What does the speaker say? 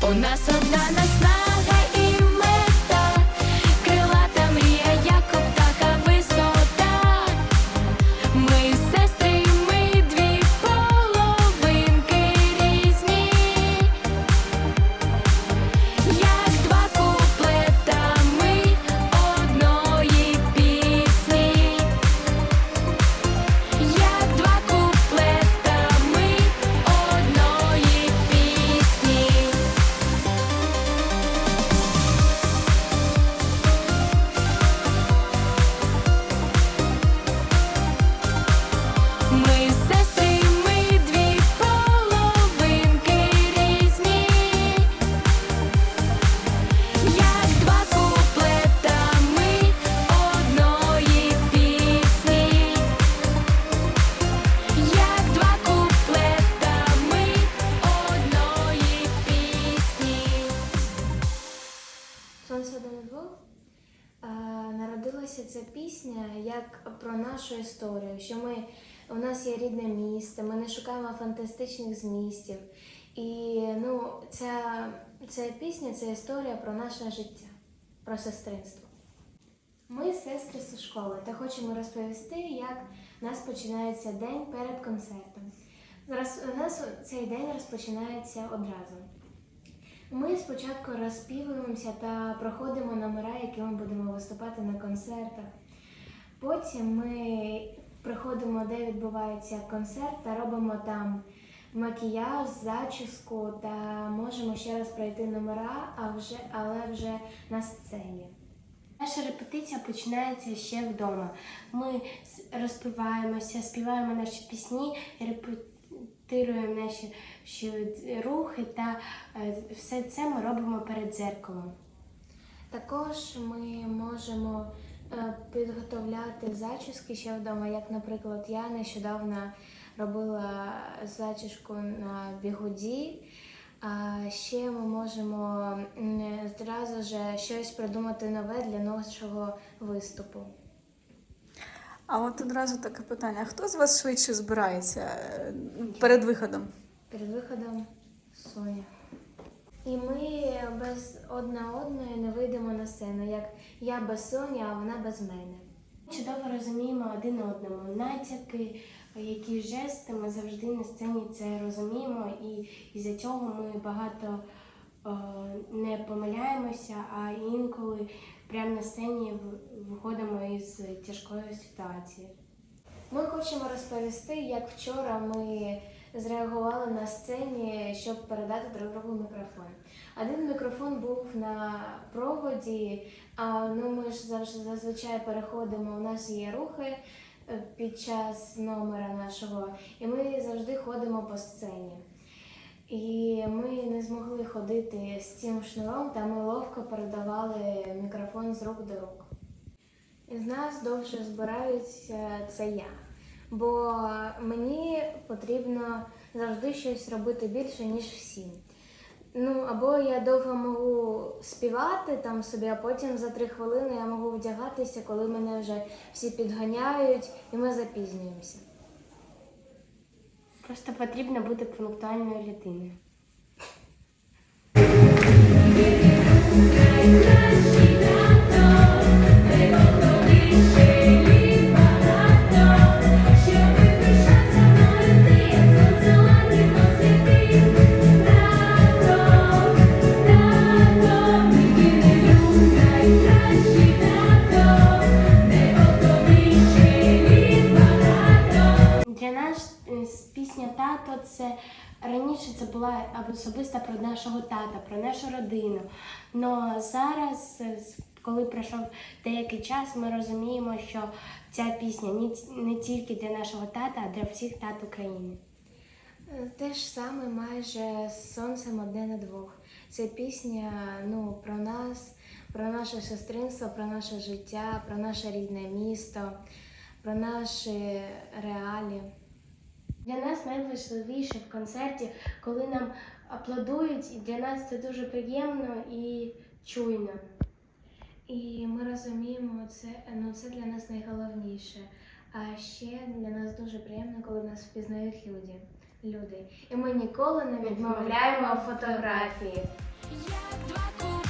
У нас одна наснага Народилася ця пісня як про нашу історію, що ми у нас є рідне місто, ми не шукаємо фантастичних змістів. І ну, ця, ця пісня це історія про наше життя, про сестринство. Ми сестри зі школи та хочемо розповісти, як у нас починається день перед концертом. У нас цей день розпочинається одразу. Ми спочатку розпівуємося та проходимо номера, які ми будемо виступати на концертах. Потім ми приходимо, де відбувається концерт, та робимо там макіяж, зачіску та можемо ще раз пройти номера, а вже, але вже на сцені. Наша репетиція починається ще вдома. Ми розпиваємося, співаємо наші пісні, репетируємо наші рухи та е, все це ми робимо перед дзеркалом. Також ми можемо е, підготовляти зачіски ще вдома. Як, наприклад, я нещодавно робила зачіску на бігуді. А ще ми можемо зразу ж щось придумати нове для нашого виступу. А от одразу таке питання: хто з вас швидше збирається е, перед виходом? Перед виходом Соня. І ми без одна одної не вийдемо на сцену, як я без Соні, а вона без мене. Чудово розуміємо один одному натяки, які жести. Ми завжди на сцені це розуміємо, і із-за цього ми багато не помиляємося, а інколи прямо на сцені виходимо із тяжкої ситуації. Ми хочемо розповісти, як вчора ми зреагували на сцені, щоб передати друг другу мікрофон. Один мікрофон був на проводі, а ну ми ж завжди зазвичай переходимо. У нас є рухи е, під час номера нашого, і ми завжди ходимо по сцені. І не змогли ходити з цим шнуром, та ми ловко передавали мікрофон з рук до рук. З нас довше збираються це я. Бо мені потрібно завжди щось робити більше, ніж всім. Ну, або я довго можу співати там собі, а потім за три хвилини я можу вдягатися, коли мене вже всі підганяють і ми запізнюємося. Просто потрібно бути пунктуальною людиною. Тато це раніше це була особисто про нашого тата, про нашу родину. Но зараз, е, коли пройшов деякий час, ми розуміємо, що ця пісня не, тільки для нашого тата, а для всіх тат України. Е, Те ж саме майже з сонцем одне на двох. Це пісня ну, про нас, про наше сестринство, про наше життя, про наше рідне місто, про наші реалії. Для нас найважливіше в концерті, коли нам аплодують, і для нас це дуже приємно і чуйно. І ми розуміємо, це, ну, це для нас найголовніше. А ще для нас дуже приємно, коли нас впізнають люди. люди. І ми ніколи не відмовляємо фотографії. як два